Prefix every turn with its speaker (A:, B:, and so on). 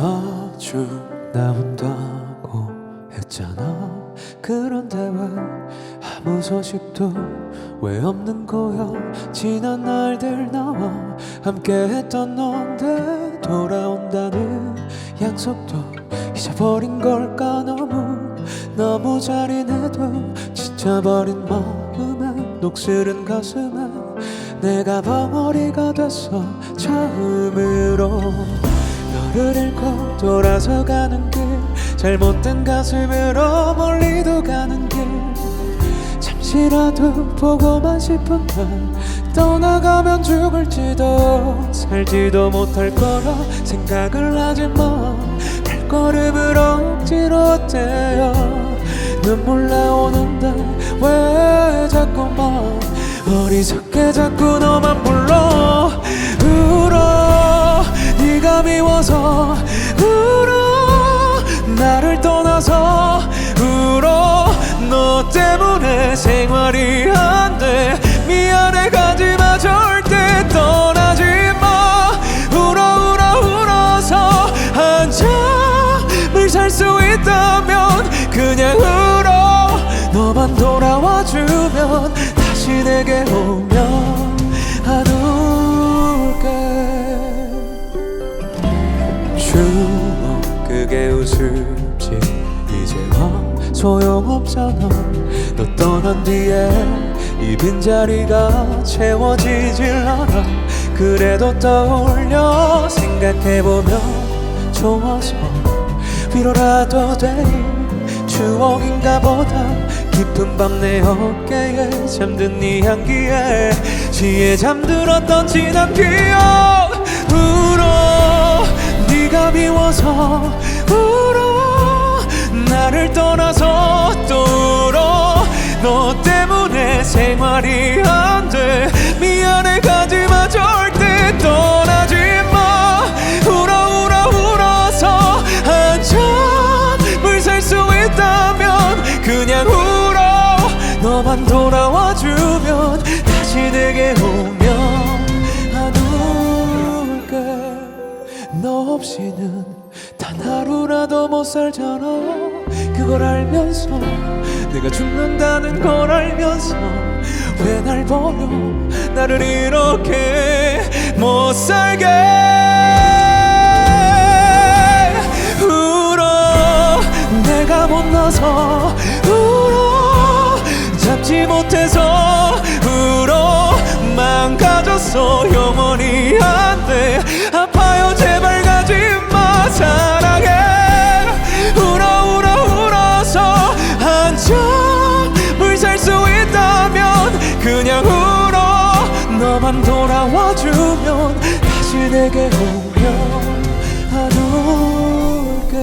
A: 마주 나온다고 했잖아. 그런데 왜 아무 소식도 왜 없는 거야? 지난 날들 나와 함께했던 넌데 돌아온다는 약속도 잊어버린 걸까? 너무 너무 잔인해도 지쳐버린 마음에 녹슬은 가슴에 내가 벙어리가 됐어. 처음으로 너를 돌아서 가는 길 잘못된 가슴으로 멀리도 가는 길. 잠시라도 보고만 싶은 날 떠나가면 죽을지도 살지도 못할 거라 생각을 하지만 발걸음을 억지로 떼어 눈물 나오는데 왜 자꾸만 어리석게 자꾸 너만 불러 생활이 안 돼. 미안해 가지마 절대 떠나지 마. 울어 울어 울어서 한참을 살 수 있다면 그냥 울어. 너만 돌아와 주면 다시 내게 오면 안 울게 추억 그게 웃을지. 이제 와 소용없잖아. 너 떠난 뒤에 이 빈자리가 채워지질 않아. 그래도 떠올려 생각해보면 좋아서 위로라도 돼 추억인가 보다. 깊은 밤 내 어깨에 잠든 네 향기에 지에 잠들었던 지난 기억. 울어 네가 미워서 너만 돌아와 주면 다시 내게 오면 안 울게 너 없이는 단 하루라도 못 살잖아. 그걸 알면서 내가 죽는다는 걸 알면서 왜 날 버려? 나를 이렇게 못 살게. 울어. 내가 못나서 울어 잡지 못해서 울어 망가졌어. 영원히 안 돼 아파요. 제발 가지마. 사랑해. 울어 울어 울어서 한참 물살수 있다면 그냥 울어 너만 돌아와주면 다시 내게 오면 안 울게.